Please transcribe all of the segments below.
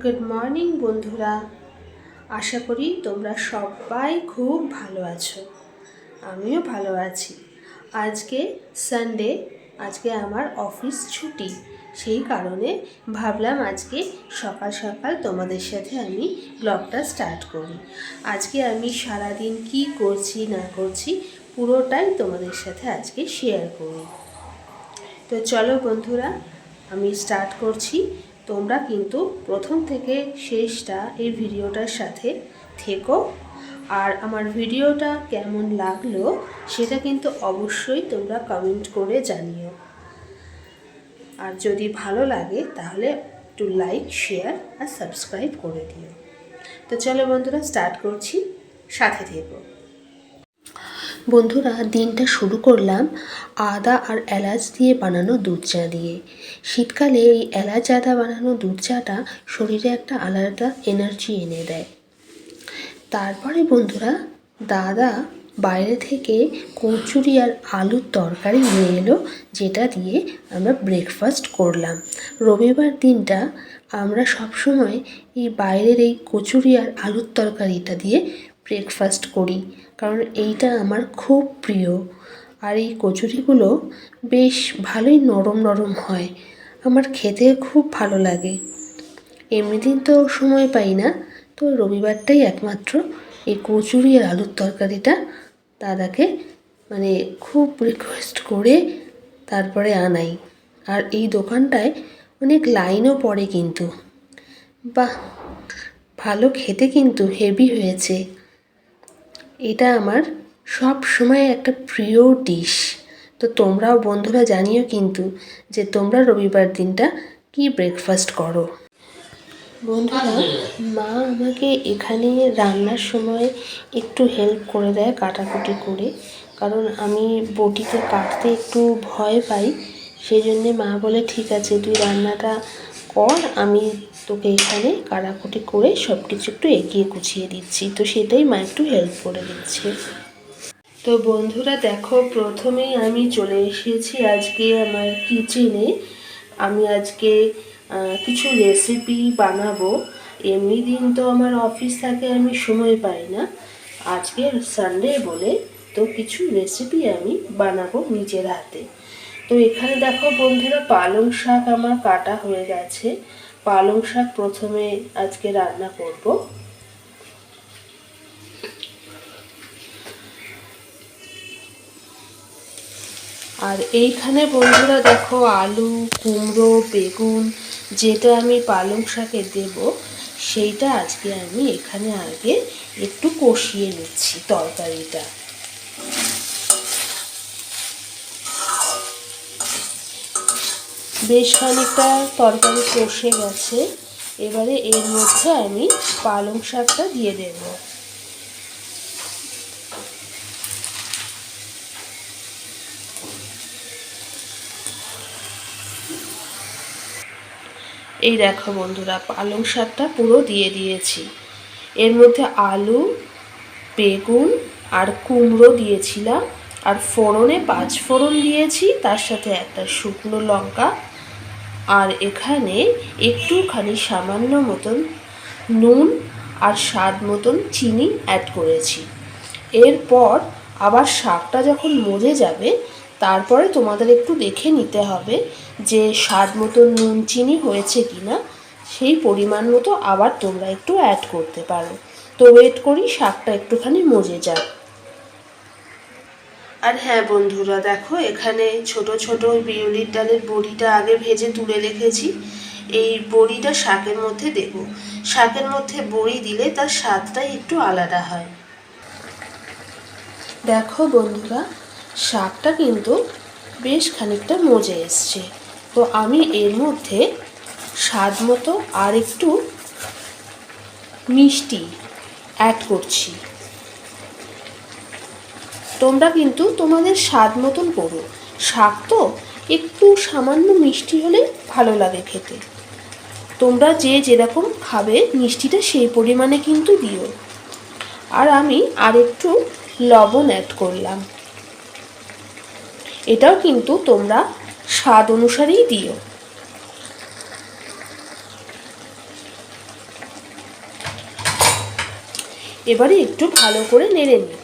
Good morning বন্ধুরা। আশা করি তোমরা সবাই খুব ভালো আছো। আমিও ভালো আছি। আজকে সানডে আজকে আমার অফিস ছুটি। সেই কারণে ভাবলাম আজকে সকাল সকাল তোমাদের সাথে আমি ব্লগটা স্টার্ট করি। আজকে আমি সারাদিন কি করছি, না করছি, পুরোটাই তোমাদের সাথে আজকে শেয়ার করি। তো চলো বন্ধুরা, আমি স্টার্ট করছি। তোমরা কিন্তু প্রথম থেকে শেষটা এই ভিডিওটার সাথে থেকো। আর আমার ভিডিওটা কেমন লাগল সেটা কিন্তু অবশ্যই তোমরা কমেন্ট করে জানিও। আর যদি ভালো লাগে তাহলে একটু লাইক শেয়ার আর সাবস্ক্রাইব করে দিও। তো চলো বন্ধুরা স্টার্ট করছি। সাথে থেকো। বন্ধুরা, দিনটা শুরু করলাম আদা আর এলাচ দিয়ে বানানো দুধ চা দিয়ে। শীতকালে এই এলাচ, আদা বানানো দুধ চাটা শরীরে একটা আলাদা এনার্জি এনে দেয়। তারপরে বন্ধুরা, দাদা বাইরে থেকে কচুরি আর আলুর তরকারি নিয়ে এলো, যেটা দিয়ে আমরা ব্রেকফাস্ট করলাম। রবিবার দিনটা আমরা সবসময় এই বাইরের এই কচুরি আর আলুর তরকারিটা দিয়ে ব্রেকফাস্ট করি। কারণ এইটা আমার খুব প্রিয়। আর এই কচুরিগুলো বেশ ভালোই নরম নরম হয়। আমার খেতে খুব ভালো লাগে। এমনি দিন তো সময় পাই না। তো রবিবারটাই একমাত্র এই কচুরি আর আলুর তরকারিটা দাদাকে মানে খুব রিকোয়েস্ট করে তারপরে আনাই। আর এই দোকানটায় অনেক লাইনও পড়ে কিন্তু। বাহ! ভালো খেতে কিন্তু হেভি হয়েছে। এটা আমার সব সময় একটা প্রিয় ডিশ তো তোমরাও বন্ধুরা জানিও কিন্তু যে তোমরা রবিবার দিনটা কি ব্রেকফাস্ট করো। বন্ধুরা, মা আমাকে এখানে রান্নার সময় একটু হেল্প করে দেয় কাটাকুটি করে। কারণ আমি বটিতে কাটতে একটু ভয় পাই। সেই জন্যে মা বলে, ঠিক আছে, তুই রান্নাটা কর, আমি তোকে এখানে কাটাকুটি করে সব কিছু একটু এগিয়ে গুছিয়ে দিচ্ছি। তো সেটাই মা একটু হেল্প করে দিচ্ছে। তো বন্ধুরা দেখো, প্রথমেই আমি চলে এসেছি আজকে আমার কিচেনে আমি আজকে কিছু রেসিপি বানাবো। এমনি দিন তো আমার অফিস থাকে, আমি সময় পাই না। আজকে সানডে বলে তো কিছু রেসিপি আমি বানাবো নিজের হাতে। তো এখানে দেখো বন্ধুরা, পালং শাক আমার কাটা হয়ে গেছে। পালং শাক প্রথমে আজকে রান্না করব। আর এইখানে বন্ধুরা দেখো আলু, কুমড়ো, বেগুন, যেটা আমি পালং শাকে দেব, সেইটা আজকে আমি এখানে আগে একটু কষিয়ে নিচ্ছি তরকারিটা। বেশ খানিকটা তরকারি কষে গেছে। এবারে এর মধ্যে আমি পালং শাকটা দিয়ে দেবো। এই দেখো বন্ধুরা, পালং শাকটা পুরো দিয়ে দিয়েছি। এর মধ্যে আলু, বেগুন আর কুমড়ো দিয়েছিলাম। আর ফোড়নে পাঁচ ফোড়ন দিয়েছি, তার সাথে একটা শুকনো লঙ্কা আর এখানে একটুখানি সামান্য মতন নুন আর স্বাদ মতন চিনি অ্যাড করেছি। এরপর আবার শাকটা যখন মজে যাবে, তারপরে তোমাদের একটু দেখে নিতে হবে যে স্বাদ মতো নুন চিনি হয়েছে কি না সেই পরিমাণ মতো আবার তোমরা একটু অ্যাড করতে পারো। তো ওয়েট করি, শাকটা একটুখানি মজে যাক। আর হ্যাঁ বন্ধুরা, দেখো এখানে ছোট ছোট বিউলির ডালের বড়িটা আগে ভেজে তুলে রেখেছি। এই বড়িটা শাকের মধ্যে দেব। শাকের মধ্যে বড়ি দিলে তার স্বাদটাই একটু আলাদা হয়। দেখো বন্ধুরা, শাকটা কিন্তু বেশ খানিকটা মজে এসছে। তো আমি এর মধ্যে স্বাদ মতো আর একটু মিষ্টি অ্যাড করছি। তোমরা কিন্তু তোমাদের স্বাদ মতন করো। শাক তো একটু সামান্য মিষ্টি হলে ভালো লাগে খেতে। তোমরা যে যেরকম খাবে মিষ্টিটা সেই পরিমাণে কিন্তু দিও। আর আমি আর একটু লবণ অ্যাড করলাম। এটাও কিন্তু তোমরা স্বাদ অনুসারেই দিও। এবারে একটু ভালো করে নেড়ে নিই।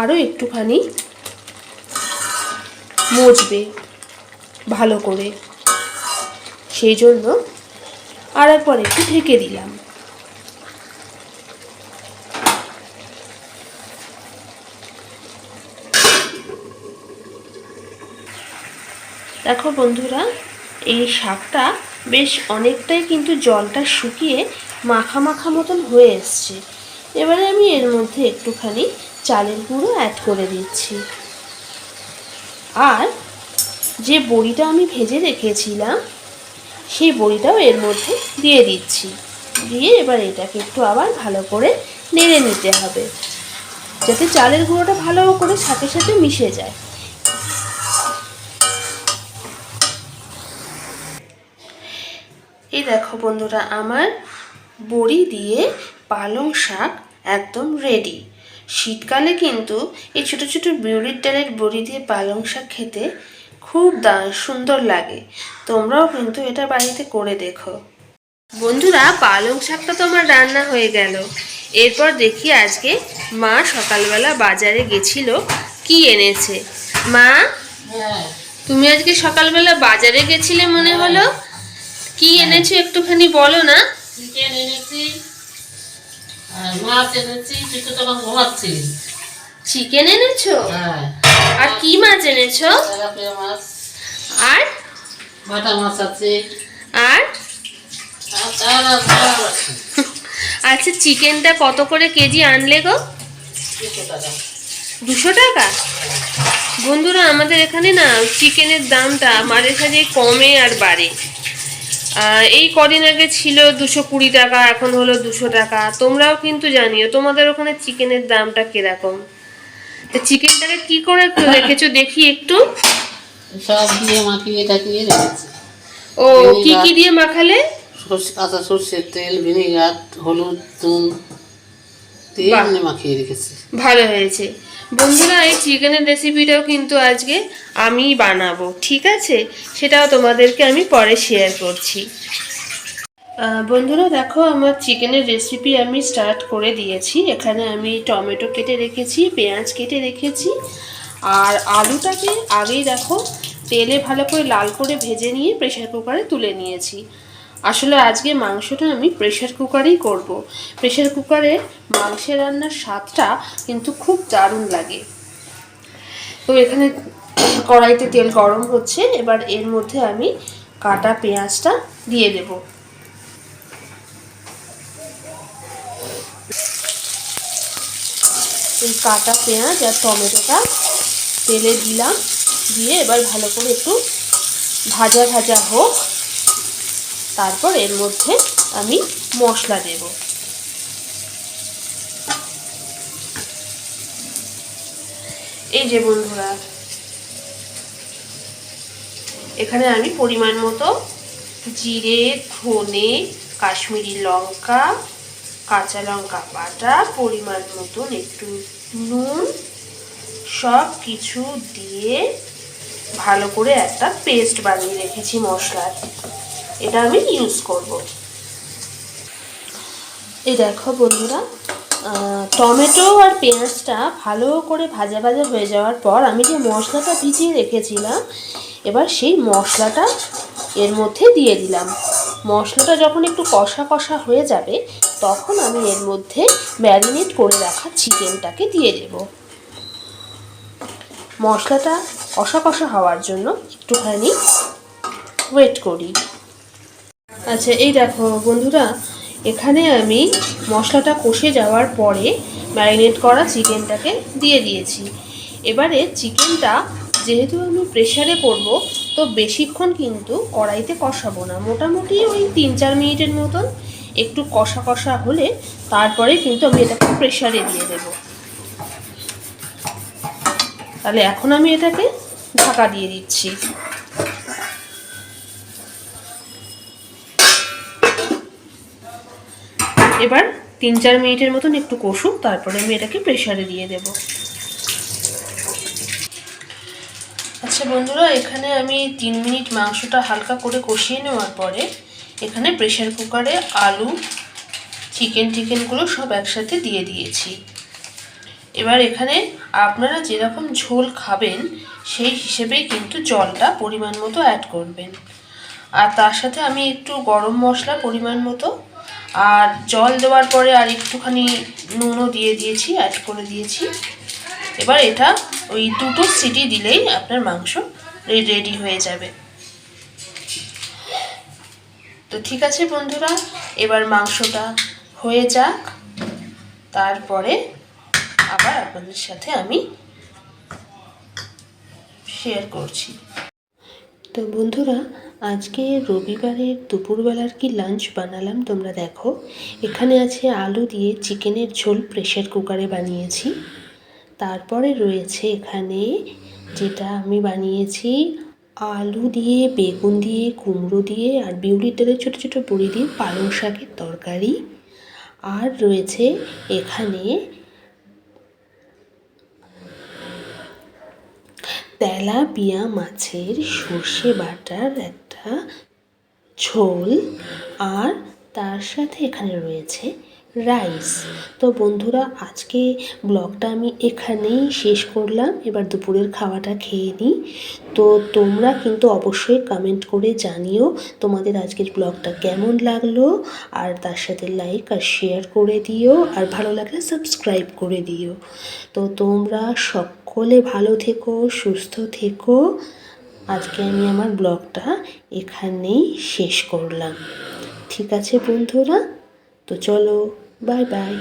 আরও একটুখানি মজবে ভালো করে। সেই জন্য আর একবার একটু ঢেকে দিলাম। দেখো বন্ধুরা, এই শাকটা বেশ অনেকটাই কিন্তু জলটা শুকিয়ে মাখা মাখা মতন হয়ে এসছে। এবারে আমি এর মধ্যে একটুখানি চালের গুঁড়ো অ্যাড করে দিচ্ছি। আর যে বড়িটা আমি ভেজে রেখেছিলাম, সেই বড়িটাও এর মধ্যে দিয়ে দিচ্ছি। দিয়ে এবার এটাকে একটু আবার ভালো করে নেড়ে নিতে হবে, যাতে চালের গুঁড়োটা ভালো করে সাথে সাথে মিশে যায়। এই দেখো বন্ধুরা, আমার বড়ি দিয়ে পালং শাক একদম রেডি শীতকালে কিন্তু এই ছোটো ছোটো বিউলির ডালের বড়ি দিয়ে পালং শাক খেতে খুব সুন্দর লাগে। তোমরাও কিন্তু এটা বাড়িতে করে দেখো। বন্ধুরা, পালং শাকটা তো আমার রান্না হয়ে গেল। এরপর দেখি আজকে মা সকালবেলা বাজারে গেছিল, কি এনেছে। মা, তুমি আজকে সকালবেলা বাজারে গেছিলে মনে হলো? কি এনেছো একটুখানি বলো না। চিকেন এনেছি। মাছ এনেছি তুই তো তখন ঘুমাচ্ছি চিকেন এনেছো? হ্যাঁ। আর কি মাছ এনেছো? মাছ। আর? বাটা মাছ আছে। আর? আচ্ছা চিকেনটা কত করে কেজি আনলে গো? দুশো টাকা। বন্ধুরা আমাদের এখানে না চিকেনের দামটা মাঝে সাঝে কমে আর বাড়ে। এই কদিন আগে ছিল দুশো কুড়ি টাকা এখন হলো দুশো টাকা। তোমরাও কিন্তু জানিও তোমাদের ওখানে চিকেনের দামটা কীরকম? তো চিকেনটাকে কি করে একটু রেখেছো দেখি একটু? সব দিয়ে মাখিয়ে টাকিয়ে রেখেছি। ও কি কি দিয়ে মাখালে? সর্ষে কাঁচা সর্ষের তেল ভিনেগার হলুদ নুন। দিয়ে মাখিয়ে রেখেছি। ভালো হয়েছে। বন্ধুরা এই চিকেনের রেসিপিটাও কিন্তু আজকে আমি বানাবো ঠিক আছে? সেটাও তোমাদেরকে আমি পরে শেয়ার করছি। বন্ধুরা দেখো আমার চিকেনের রেসিপি আমি স্টার্ট করে দিয়েছি। এখানে আমি টমেটো কেটে রেখেছি পেঁয়াজ কেটে রেখেছি আর আলুটাকে আগেই দেখো তেলে ভালো করে লাল করে ভেজে নিয়ে প্রেশার কুকারে তুলে নিয়েছি। আসলে আজকে মাংসটা আমি প্রেশার কুকারেই করব। প্রেশার কুকারে মাংসের রান্নার স্বাদটা কিন্তু খুব দারুণ লাগে। তো এখানে কড়াইতে তেল গরম হচ্ছে, এবার এর মধ্যে আমি কাটা পেঁয়াজটা দিয়ে দেব। এই কাটা পেঁয়াজ আর টমেটোটা তেলে দিলাম, দিয়ে এবার ভালো করে একটু ভাজা ভাজা হোক। তারপর এর মধ্যে আমি মশলা দেব। এই যে বন্ধুরা, এখানে আমি পরিমাণ মতো জিরে, ধনে, কাশ্মীরি লঙ্কা, কাঁচা লঙ্কা বাটা, পরিমাণ মতন একটু নুন, সব কিছু দিয়ে ভালো করে একটা পেস্ট বানিয়ে রেখেছি মশলার। এটা আমি ইউজ করব। এই দেখো বন্ধুরা টমেটো আর পেঁয়াজটা ভালো করে ভাজা ভাজা হয়ে যাওয়ার পর আমি যে মশলাটা ভিজিয়ে রেখেছিলাম, এবার সেই মশলাটা এর মধ্যে দিয়ে দিলাম। মশলাটা যখন একটু কষা কষা হয়ে যাবে, তখন আমি এর মধ্যে ম্যারিনেট করে রাখা চিকেনটাকে দিয়ে দেবো। মশলাটা কষা কষা হওয়ার জন্য একটুখানি ওয়েট করি। আচ্ছা এই দেখো বন্ধুরা, এখানে আমি মশলাটা কষে যাওয়ার পরে ম্যারিনেট করা চিকেনটাকে দিয়ে দিয়েছি। এবারে চিকেনটা যেহেতু আমি প্রেশারে করব, তো বেশিক্ষণ কিন্তু কড়াইতে কষাবো না। মোটামুটি ওই তিন চার মিনিটের মতন একটু কষা কষা হলে তারপরে কিন্তু আমি এটাকে প্রেশারে দিয়ে দেবো। তাহলে এখন আমি এটাকে ঢাকা দিয়ে দিচ্ছি। এবার তিন চার মিনিটের মতন একটু কষুক, তারপরে আমি এটাকে প্রেশারে দিয়ে দেব। আচ্ছা বন্ধুরা, এখানে আমি তিন মিনিট মাংসটা হালকা করে কষিয়ে নেওয়ার পরে এখানে প্রেশার কুকারে আলু চিকেন টিকেনগুলো সব একসাথে দিয়ে দিয়েছি। এবার এখানে আপনারা যেরকম ঝোল খাবেন, সেই হিসেবেই কিন্তু জলটা পরিমাণ মতো অ্যাড করবেন। আর তার সাথে আমি একটু গরম মশলা পরিমাণ মতো আর জল দেওয়ার পরে আর একটুখানি নুনও দিয়ে দিয়েছি অ্যাড করে দিয়েছি। এবার এটা ওই দুটো সিটি দিলেই আপনার মাংস রেডি হয়ে যাবে। তো ঠিক আছে বন্ধুরা, এবার মাংসটা হয়ে যাক। তারপরে আবার আপনাদের সাথে আমি শেয়ার করছি। তো বন্ধুরা, আজকে রবিবারের দুপুরবেলার কি লাঞ্চ বানালাম তোমরা দেখো। এখানে আছে আলু দিয়ে চিকেনের ঝোল প্রেশার কুকারে বানিয়েছি। তারপরে রয়েছে এখানে যেটা আমি বানিয়েছি, আলু দিয়ে, বেগুন দিয়ে, কুমড়ো দিয়ে আর বিউলির তেলের ছোটো ছোটো বড়ি দিয়ে পালং শাকের তরকারি। আর রয়েছে এখানে তেলাপিয়া মাছের সর্ষে বাটার একটা ঝোল আর তার সাথে এখানে রয়েছে রাইস। তো বন্ধুরা, আজকে ব্লগটা আমি এখানেই শেষ করলাম। এবার দুপুরের খাওয়াটা খেয়ে নিই। তো তোমরা কিন্তু অবশ্যই কমেন্ট করে জানিও তোমাদের আজকের ব্লগটা কেমন লাগল। আর তার সাথে লাইক আর শেয়ার করে দিও। আর ভালো লাগলে সাবস্ক্রাইব করে দিও। তো তোমরা সকলে ভালো থেকো, সুস্থ থেকো। আজকে আমি আমার ব্লগটা এখানেই শেষ করলাম। ঠিক আছে বন্ধুরা? তো চলো, বাই বাই।